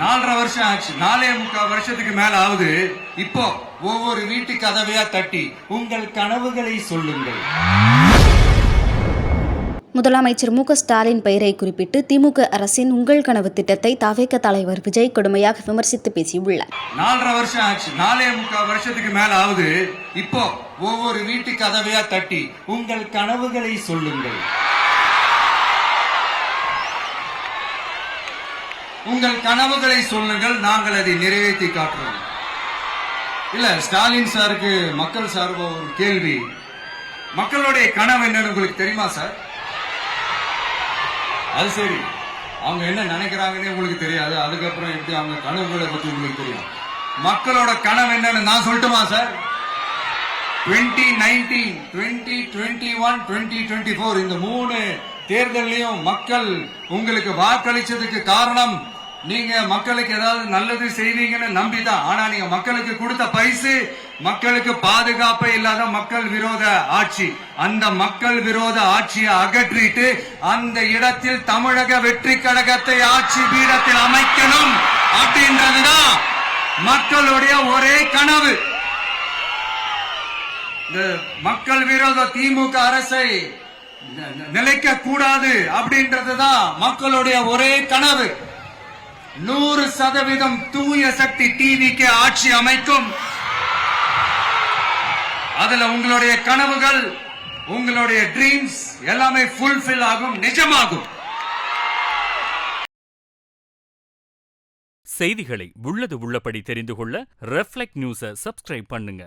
நாலரை வருஷம் ஆச்சு. நாலே முக்கால் வருஷத்துக்கு மேல ஆகுது. இப்போ ஒவ்வொரு வீட்டு கதவையா தட்டி உங்கள் கனவுகளை சொல்லுங்கள். முதலமைச்சர் மு ஸ்டாலின் பெயரை குறிப்பிட்டு திமுக அரசின் உங்கள் கனவு திட்டத்தை தவேக தலைவர் விஜய் கடுமையாக விமர்சித்து பேசியுள்ளார். நாலரை வருஷம் ஆச்சு. நாலே முக்கால் வருஷத்துக்கு மேல ஆகுது. இப்போ ஒவ்வொரு வீட்டு கதவையா தட்டி உங்கள் கனவுகளை சொல்லுங்கள். உங்கள் கனவுகளை சொல்லுங்கள் நாங்கள் அதை நிறைவேற்றி காட்டுறோம். இல்ல ஸ்டாலின் சாருக்கு மக்கள் சார்பா ஒரு கேள்வி. மக்களுடைய கனவு என்னன்னு உங்களுக்கு தெரியுமா சார்? அது சரி. அவங்க என்ன நினைக்கிறாங்கன்னு உங்களுக்கு தெரியாது. அதுக்கப்புறம் எப்படி அவங்க கனவுகளை பத்தி உங்களுக்கு தெரியும்? மக்களோட கனவு என்னன்னு நான் சொல்லட்டுமா sir? Twenty nineteen twenty twenty one twenty twenty four இந்த மூணு தேர்தலையும் மக்கள் உங்களுக்கு வாக்களிச்சதுக்கு காரணம் நீங்க மக்களுக்கு ஏதாவது நல்லது செய்வீங்கன்னு நம்பிதான். ஆனா நீங்க மக்களுக்கு கொடுத்த பைசு மக்களுக்கு பாதுகாப்பே இல்லாத மக்கள் விரோத ஆட்சி. அந்த மக்கள் விரோத ஆட்சியை அகற்றிட்டு அந்த இடத்தில் தமிழக வெற்றி கழகத்தை ஆட்சி பீடத்தில் அமைக்கணும் அப்படின்றதுதான் மக்களுடைய ஒரே கனவு. இந்த மக்கள் விரோத திமுக அரசை நிலைக்க கூடாது அப்படின்றதுதான் மக்களுடைய ஒரே கனவு. நூறு சதவீதம் தூய சக்தி டிவிக்கு ஆட்சி அமைக்கும். அதுல உங்களுடைய கனவுகள் உங்களுடைய ட்ரீம்ஸ் எல்லாமே ஃபுல்ஃபில் ஆகும் நிஜமாகும். செய்திகளை உள்ளது உள்ளபடி தெரிந்து கொள்ள ரெஃப்ளெக்ட் நியூஸை சப்ஸ்கிரைப் பண்ணுங்க.